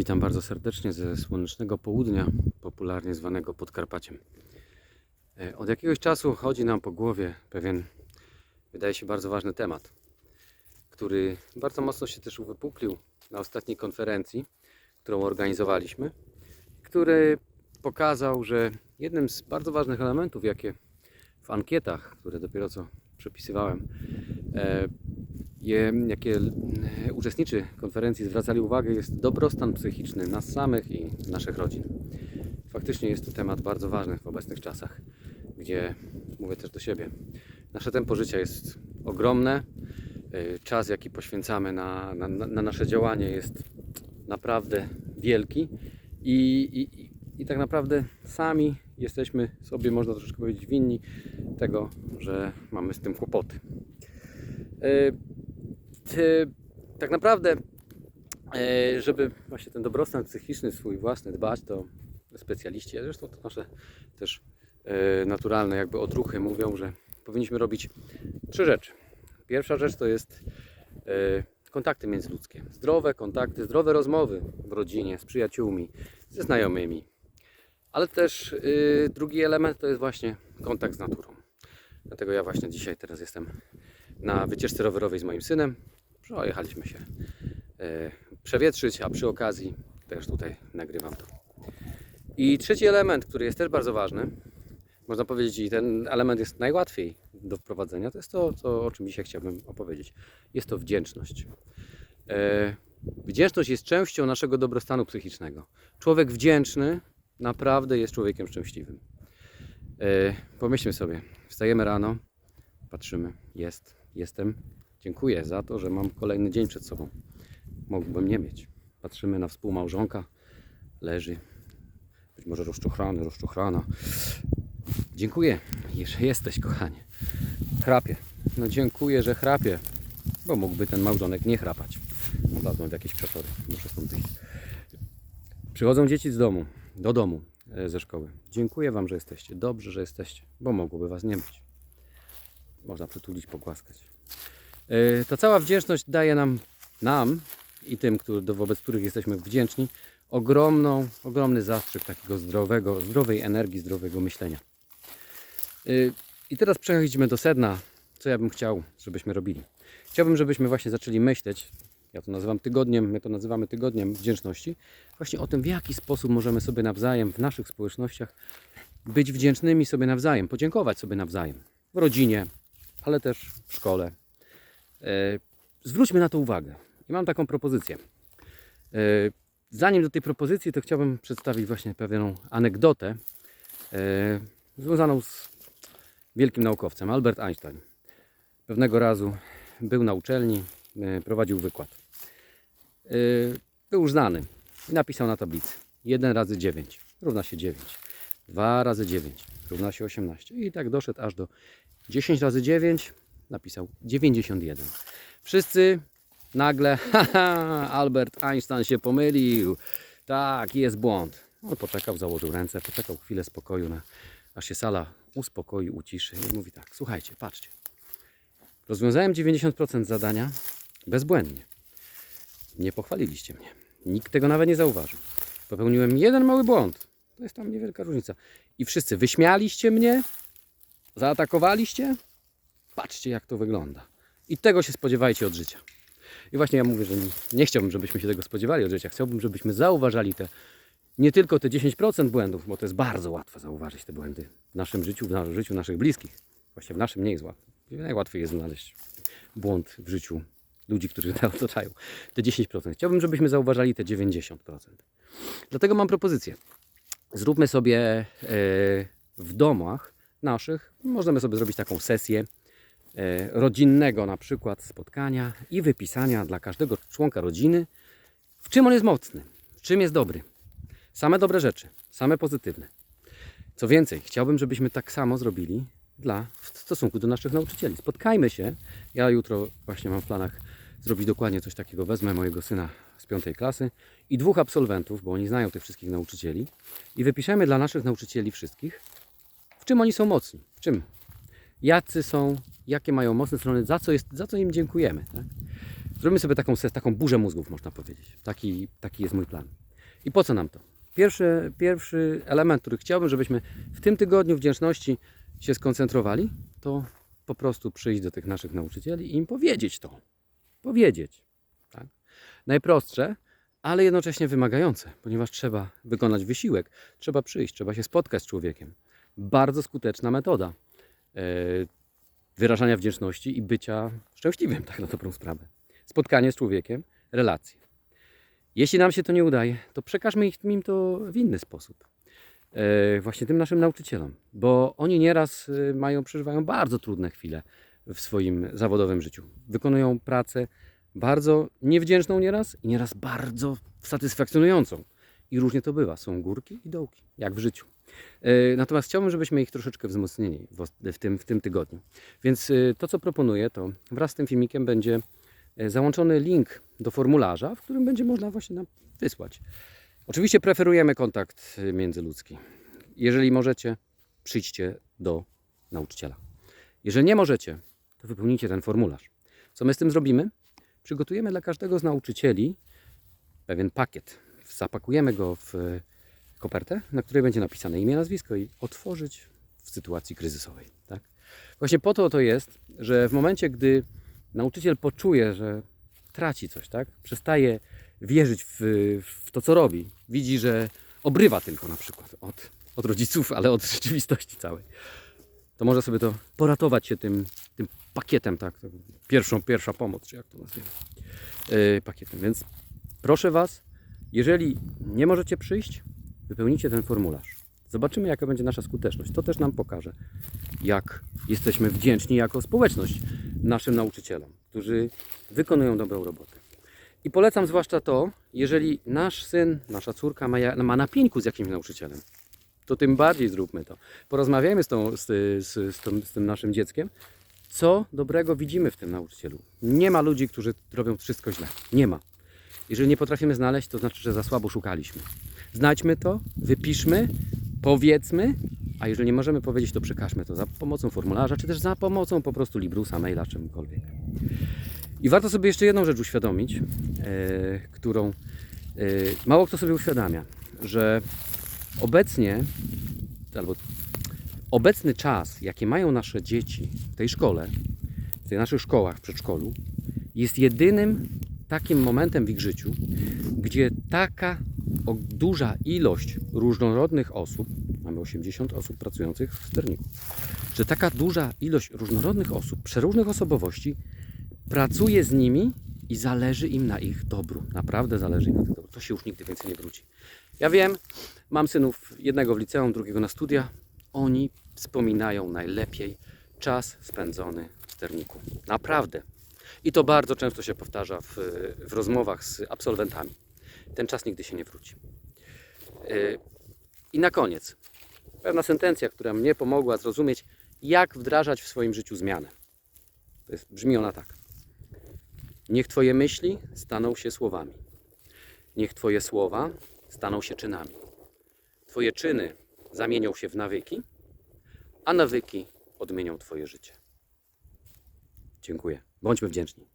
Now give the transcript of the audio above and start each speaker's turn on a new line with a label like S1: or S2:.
S1: Witam bardzo serdecznie ze słonecznego południa, popularnie zwanego Podkarpaciem. E, Od jakiegoś czasu chodzi nam po głowie pewien, wydaje się, bardzo ważny temat, który bardzo mocno się też uwypuklił na ostatniej konferencji, którą organizowaliśmy, który pokazał, że jednym z bardzo ważnych elementów, jakie w ankietach, które dopiero co przepisywałem, e, jakie e, uczestnicy konferencji zwracali uwagę, jest dobrostan psychiczny nas samych i naszych rodzin. Faktycznie jest to temat bardzo ważny w obecnych czasach, gdzie mówię też do siebie. Nasze tempo życia jest ogromne. e, Czas, jaki poświęcamy na, na, na nasze działanie, jest naprawdę wielki i, i, i- i tak naprawdę sami jesteśmy sobie, można troszeczkę powiedzieć, winni tego, że mamy z tym kłopoty. E, tak naprawdę, e, żeby właśnie ten dobrostan psychiczny swój własny dbać, to specjaliści, a zresztą to nasze też e, naturalne jakby odruchy mówią, że powinniśmy robić trzy rzeczy. Pierwsza rzecz to jest kontakty międzyludzkie. Zdrowe kontakty, zdrowe rozmowy w rodzinie, z przyjaciółmi, ze znajomymi. Ale też drugi element to jest właśnie kontakt z naturą. Dlatego ja właśnie dzisiaj teraz jestem na wycieczce rowerowej z moim synem. Przejechaliśmy się e, przewietrzyć, a przy okazji też tutaj nagrywam to. I trzeci element, który jest też bardzo ważny, można powiedzieć, i ten element jest najłatwiej do wprowadzenia, to jest to, co, o czym dzisiaj chciałbym opowiedzieć. Jest to wdzięczność. E, wdzięczność jest częścią naszego dobrostanu psychicznego. Człowiek wdzięczny naprawdę jest człowiekiem szczęśliwym. E, pomyślmy sobie, wstajemy rano, patrzymy, jest, jestem, dziękuję za to, że mam kolejny dzień przed sobą. Mógłbym nie mieć. Patrzymy na współmałżonka, leży, być może rozczochrany, rozczochrana. Dziękuję, że jesteś, kochanie. Chrapie. No dziękuję, że chrapie, bo mógłby ten małżonek nie chrapać. Wlazłem w jakieś przesady, muszę stąd wyjść. Przychodzą dzieci z domu, do domu e, ze szkoły. Dziękuję Wam, że jesteście. Dobrze, że jesteście, bo mogłoby Was nie być. Można przytulić, pogłaskać. E, Ta cała wdzięczność daje nam, nam i tym, wobec których jesteśmy wdzięczni, ogromną, ogromny zastrzyk takiego zdrowego, zdrowej energii, zdrowego myślenia. E, I teraz przechodzimy do sedna, co ja bym chciał, żebyśmy robili. Chciałbym, żebyśmy właśnie zaczęli myśleć, ja to nazywam tygodniem, my to nazywamy tygodniem wdzięczności, właśnie o tym, w jaki sposób możemy sobie nawzajem w naszych społecznościach być wdzięcznymi sobie nawzajem, podziękować sobie nawzajem w rodzinie, ale też w szkole. E, Zwróćmy na to uwagę. I mam taką propozycję. E, Zanim do tej propozycji, to chciałbym przedstawić właśnie pewną anegdotę e, związaną z wielkim naukowcem Albert Einstein. Pewnego razu był na uczelni, prowadził wykład. Był znany i napisał na tablicy 1 razy 9 równa się 9. 2 razy 9 równa się 18. I tak doszedł aż do 10 razy 9 napisał 91. Wszyscy nagle, haha, Albert Einstein się pomylił. Tak, jest błąd. On poczekał, założył ręce, poczekał chwilę spokoju, na, aż się sala uspokoi, uciszy i mówi tak, słuchajcie, patrzcie. Rozwiązałem 90% zadania bezbłędnie. Nie pochwaliliście mnie. Nikt tego nawet nie zauważył. Popełniłem jeden mały błąd. To jest tam niewielka różnica. I wszyscy wyśmialiście mnie, zaatakowaliście. Patrzcie, jak to wygląda. I tego się spodziewajcie od życia. I właśnie ja mówię, że nie, chciałbym, żebyśmy się tego spodziewali od życia. Chciałbym, żebyśmy zauważali te nie tylko te 10% błędów, bo to jest bardzo łatwo zauważyć te błędy w naszym życiu, w na- życiu naszych bliskich. Właśnie w naszym nie jest łatwo. Najłatwiej jest znaleźć błąd w życiu ludzi, którzy nas otaczają. Te 10%. Chciałbym, żebyśmy zauważali te 90%. Dlatego mam propozycję. Zróbmy sobie e, w domach naszych, możemy sobie zrobić taką sesję e, rodzinnego na przykład spotkania i wypisania dla każdego członka rodziny, w czym on jest mocny, w czym jest dobry. Same dobre rzeczy, same pozytywne. Co więcej, chciałbym, żebyśmy tak samo zrobili dla, w stosunku do naszych nauczycieli. Spotkajmy się. Ja jutro właśnie mam w planach zrobić dokładnie coś takiego. Wezmę mojego syna z piątej klasy i dwóch absolwentów, bo oni znają tych wszystkich nauczycieli i wypiszemy dla naszych nauczycieli wszystkich, w czym oni są mocni, w czym, jacy są, jakie mają mocne strony, za co, jest, za co im dziękujemy. Tak? Zrobimy sobie taką, taką burzę mózgów, można powiedzieć. Taki, taki jest mój plan. I po co nam to? Pierwszy, pierwszy element, który chciałbym, żebyśmy w tym tygodniu wdzięczności się skoncentrowali, to po prostu przyjść do tych naszych nauczycieli i im powiedzieć to. Powiedzieć. Tak? Najprostsze, ale jednocześnie wymagające, ponieważ trzeba wykonać wysiłek, trzeba przyjść, trzeba się spotkać z człowiekiem. Bardzo skuteczna metoda e, wyrażania wdzięczności i bycia szczęśliwym, tak na dobrą sprawę. Spotkanie z człowiekiem, relacje. Jeśli nam się to nie udaje, to przekażmy ich- im to w inny sposób. E, właśnie tym naszym nauczycielom, bo oni nieraz e, mają, przeżywają bardzo trudne chwile w swoim zawodowym życiu. Wykonują pracę bardzo niewdzięczną nieraz i nieraz bardzo satysfakcjonującą. I różnie to bywa. Są górki i dołki, jak w życiu. E, Natomiast chciałbym, żebyśmy ich troszeczkę wzmocnili w tym, w tym tygodniu. Więc e, to, co proponuję, to wraz z tym filmikiem będzie e, załączony link do formularza, w którym będzie można właśnie nam wysłać. Oczywiście preferujemy kontakt międzyludzki. Jeżeli możecie, przyjdźcie do nauczyciela. Jeżeli nie możecie, to wypełnijcie ten formularz. Co my z tym zrobimy? Przygotujemy dla każdego z nauczycieli pewien pakiet. Zapakujemy go w kopertę, na której będzie napisane imię, nazwisko i otworzyć w sytuacji kryzysowej. Tak? Właśnie po to to jest, że w momencie, gdy nauczyciel poczuje, że traci coś, tak? przestaje wierzyć w, w to, co robi, widzi, że obrywa tylko na przykład od, od rodziców, ale od rzeczywistości całej, to może sobie to poratować się tym, tym pakietem, tak? Pierwszą, pierwsza pomoc, czy jak to nazwiemy, yy, pakietem. Więc proszę Was, jeżeli nie możecie przyjść, wypełnijcie ten formularz. Zobaczymy, jaka będzie nasza skuteczność. To też nam pokaże, jak jesteśmy wdzięczni jako społeczność naszym nauczycielom, którzy wykonują dobrą robotę. I polecam zwłaszcza to, jeżeli nasz syn, nasza córka ma, ma napięku z jakimś nauczycielem, to tym bardziej zróbmy to. Porozmawiajmy z, tą, z, z, z, tą, z tym naszym dzieckiem, co dobrego widzimy w tym nauczycielu. Nie ma ludzi, którzy robią wszystko źle. Nie ma. Jeżeli nie potrafimy znaleźć, to znaczy, że za słabo szukaliśmy. Znajdźmy to, wypiszmy, powiedzmy, a jeżeli nie możemy powiedzieć, to przekażmy to za pomocą formularza, czy też za pomocą po prostu Librusa, maila, czymkolwiek. I warto sobie jeszcze jedną rzecz uświadomić, e, którą e, mało kto sobie uświadamia, że obecnie, albo obecny czas, jaki mają nasze dzieci w tej szkole, w tych naszych szkołach, w przedszkolu, jest jedynym takim momentem w ich życiu, gdzie taka duża ilość różnorodnych osób, mamy 80 osób pracujących w sterniku, że taka duża ilość różnorodnych osób, przeróżnych osobowości pracuje z nimi i zależy im na ich dobru. Naprawdę zależy im na ich dobru. To się już nigdy więcej nie wróci. Ja wiem, mam synów jednego w liceum, drugiego na studia. Oni wspominają najlepiej czas spędzony w sterniku. Naprawdę. I to bardzo często się powtarza w, w rozmowach z absolwentami. Ten czas nigdy się nie wróci. Yy, I na koniec, pewna sentencja, która mnie pomogła zrozumieć, jak wdrażać w swoim życiu zmianę. To jest, brzmi ona tak. Niech Twoje myśli staną się słowami. Niech Twoje słowa staną się czynami. Twoje czyny zamienią się w nawyki, a nawyki odmienią Twoje życie. Dziękuję. Bądźmy wdzięczni.